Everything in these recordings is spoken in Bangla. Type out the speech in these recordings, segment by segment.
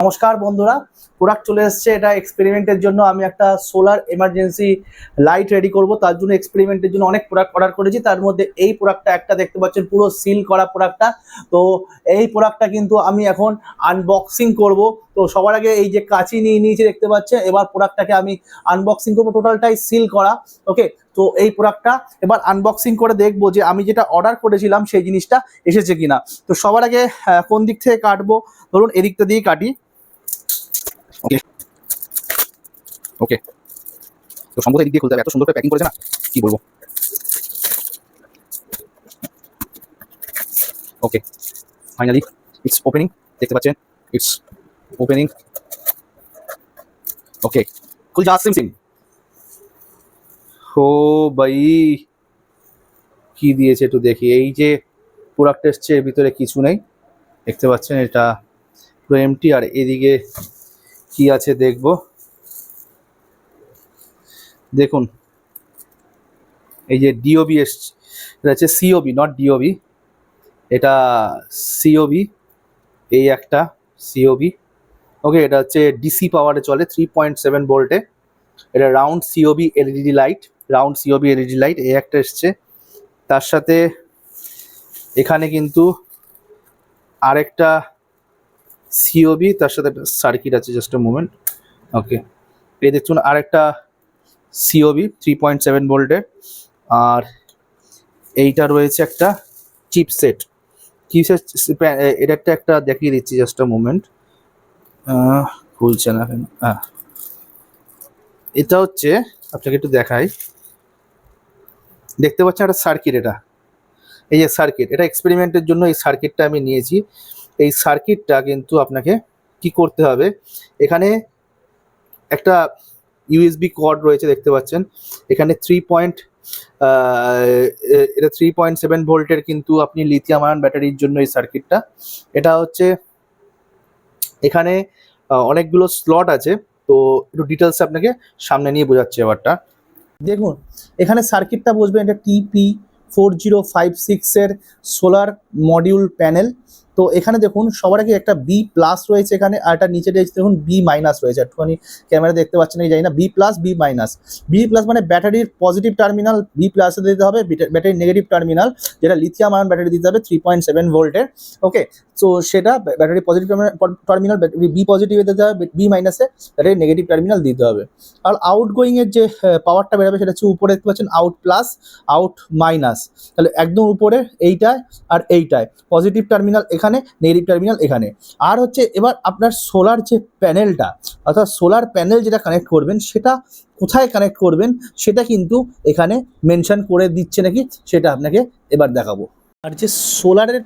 নমস্কার বন্ধুরা প্রোডাক্ট চলে এসেছে। এটা এক্সপেরিমেন্টের জন্য আমি একটা সোলার এমার্জেন্সি লাইট রেডি করব। তার জন্য এক্সপেরিমেন্টের জন্য অনেক প্রোডাক্ট অর্ডার করেছি। তার মধ্যে এই প্রোডাক্টটা একটা দেখতে পাচ্ছেন, পুরো সিল করা প্রোডাক্টটা তো এই প্রোডাক্টটা কিন্তু আমি এখন আনবক্সিং করব। তো সবার আগে এই যে কাঁচি নিয়ে নিয়েছি দেখতে পাচ্ছেন, এবার প্রোডাক্টটাকে আমি আনবক্সিং করব টোটালটাই সিল করা। ওকে তো এই প্রোডাক্টটা এবার আনবক্সিং করে দেখব যে আমি যেটা অর্ডার করেছিলাম সেই জিনিসটা এসেছে কিনা। তো সবার আগে কোন দিক থেকে কাটবো? ধরুন এদিকটা দিয়ে কাটি। ওকে। তো সম্ভবত এদিক দিয়ে খুলতে হবে, এত সুন্দর করে প্যাকিং করেছে না? কি বলব? ওকে ফাইনালি ইটস ওপেনিং দেখতে পাচ্ছেন? ইটস ওপেনিং ওকে খুল যা সিম সিম ও ভাই, কি দিয়েছে একটু দেখি। এই যে প্রোডাক্ট এসছে, এর ভিতরে কিছু নেই। দেখতে পাচ্ছেন এটা পুরো এমটি আর এদিকে কি আছে দেখব? দেখুন। এই যে ডিওবি এসছে, এটা হচ্ছে সিওবি নট ডিওবি এটা সিওবি এই একটা সিওবি ওকে এটা হচ্ছে ডিসি পাওয়ারে চলে থ্রি পয়েন্ট সেভেন ভোল্টে। এটা round COB LED light round COB LED light এই একটা এসছে। তার সাথে এখানে কিন্তু আরেকটা সিওবি তার সাথে সার্কিট আছে জাস্ট এ মুমেন্ট ওকে এই দেখুন, আরেকটা সিওবি থ্রি পয়েন্ট সেভেন ভোল্টে আর এইটা রয়েছে একটা চিপসেট চিপসেট এটা একটা একটা দেখিয়ে দিচ্ছি জাস্ট মুমেন্ট খুলছে না কেন? হ্যাঁ এটা হচ্ছে, আপনাকে একটু দেখাই। দেখতে পাচ্ছেন একটা সার্কিট এটা। এই যে সার্কিট এটা এক্সপেরিমেন্টের জন্য এই সার্কিটটা আমি নিয়েছি। এই সার্কিটটা কিন্তু আপনাকে কি করতে হবে? এখানে একটা ইউএসবি কর্ড রয়েছে, দেখতে পাচ্ছেন। এখানে থ্রি পয়েন্ট এটা থ্রি পয়েন্ট সেভেন ভোল্টের কিন্তু আপনি লিথিয়াম আয়ন ব্যাটারির জন্য এই সার্কিটটা এটা হচ্ছে, এখানে অনেকগুলো স্লট আছে। তো একটু ডিটেলস আপনাকে সামনে নিয়ে বোঝাচ্ছি এবারটা দেখুন, এখানে সার্কিটটা বসবে, এটা টিপি ফোর জিরো ফাইভ সিক্সের সোলার মডিউল প্যানেল তো এখানে দেখুন সবার আগে একটা বি প্লাস রয়েছে এখানে, আর একটা নিচে দেখুন বি মাইনাস রয়েছে। একটুখানি ক্যামেরা দেখতে পাচ্ছেন এই জানি না B plus B minus B plus মানে ব্যাটারির পজিটিভ টার্মিনাল বি প্লাসে দিতে হবে ব্যাটারির নেগেটিভ টার্মিনাল যেটা লিথিয়াম আয়ন ব্যাটারি দিতে হবে থ্রি পয়েন্ট সেভেন ভোল্টের ওকে তো সেটা ব্যাটারি পজিটিভ টার্মিনাল বি পজিটিভে দিতে হবে বি মাইনাসে ব্যাটারি নেগেটিভ টার্মিনাল দিতে হবে। আর আউটগোয়িং এর যে পাওয়ারটা বেরোবে সেটা হচ্ছে উপরে দেখতে পাচ্ছেন আউট প্লাস আউট মাইনাস তাহলে একদম উপরে এইটায় আর এইটায়। পজিটিভ টার্মিনাল এখানে নেগেটিভ টার্মিনাল এখানে। আর হচ্ছে এবার আপনার সোলার যে প্যানেলটা অর্থাৎ সোলার প্যানেল যেটা কানেক্ট করবেন, সেটা কোথায় কানেক্ট করবেন, সেটা কিন্তু এখানে মেনশন করে দিচ্ছে নাকি, সেটা আপনাকে এবার দেখাবো। আর যে সোলারের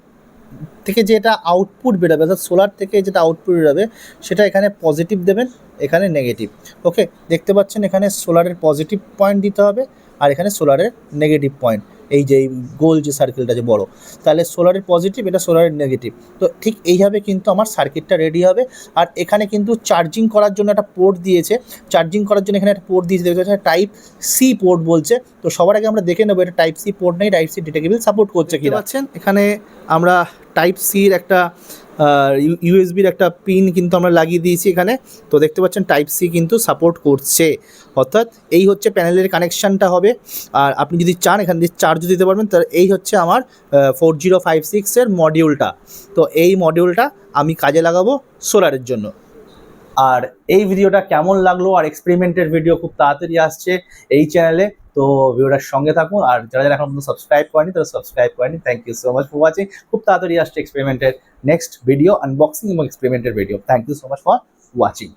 থেকে যেটা আউটপুট বেরোবে, অর্থাৎ সোলার থেকে যেটা আউটপুট বেরোবে, সেটা এখানে পজিটিভ দেবেন, এখানে নেগেটিভ ওকে দেখতে পাচ্ছেন এখানে সোলারের পজিটিভ পয়েন্ট দিতে হবে, আর এখানে সোলারের নেগেটিভ পয়েন্ট এই যে গোল যে সার্কেলটা যে বড় তাহলে সোলারের পজিটিভ এটা সোলারের নেগেটিভ তো ঠিক এইভাবে কিন্তু আমার সার্কিটটা রেডি হবে। আর এখানে কিন্তু চার্জিং করার জন্য একটা পোর্ট দিয়েছে। চার্জিং করার জন্য এখানে একটা পোর্ট দিয়েছে। দেখতে টাইপ সি পোর্ট বলছে। তো সবার আগে আমরা দেখে নেব এটা টাইপ সি পোর্ট নেই টাইপ সি ডিটেকেবল সাপোর্ট করছে কি পাচ্ছেন এখানে আমরা টাইপ সির একটা ইউএসবির একটা পিন কিন্তু আমরা লাগিয়ে দিয়েছি এখানে। তো দেখতে পাচ্ছেন টাইপ সি কিন্তু সাপোর্ট করছে। অর্থাৎ এই হচ্ছে প্যানেলের কানেকশানটা হবে। আর আপনি যদি চান এখান দিয়ে চার্জও দিতে পারবেন, তাহলে এই হচ্ছে আমার ফোর জিরো ফাইভ সিক্সের মডিউলটা তো এই মডিউলটা আমি কাজে লাগাবো সোলারের জন্য। আর এই ভিডিওটা কেমন লাগল? আর এক্সপেরিমেন্টের ভিডিও খুব তাড়াতাড়ি আসছে এই চ্যানেলে তো ভিডিওটার সঙ্গে থাকুন। আর যারা যারা এখন সাবস্ক্রাইব করেনি তারা সাবস্ক্রাইব করেনি thank you so much for watching খুব তাড়াতাড়ি আসছে এক্সপেরিমেন্টের নেক্সট ভিডিও আনবক্সিং এবং এক্সপেরিমেন্টের video thank you so much for watching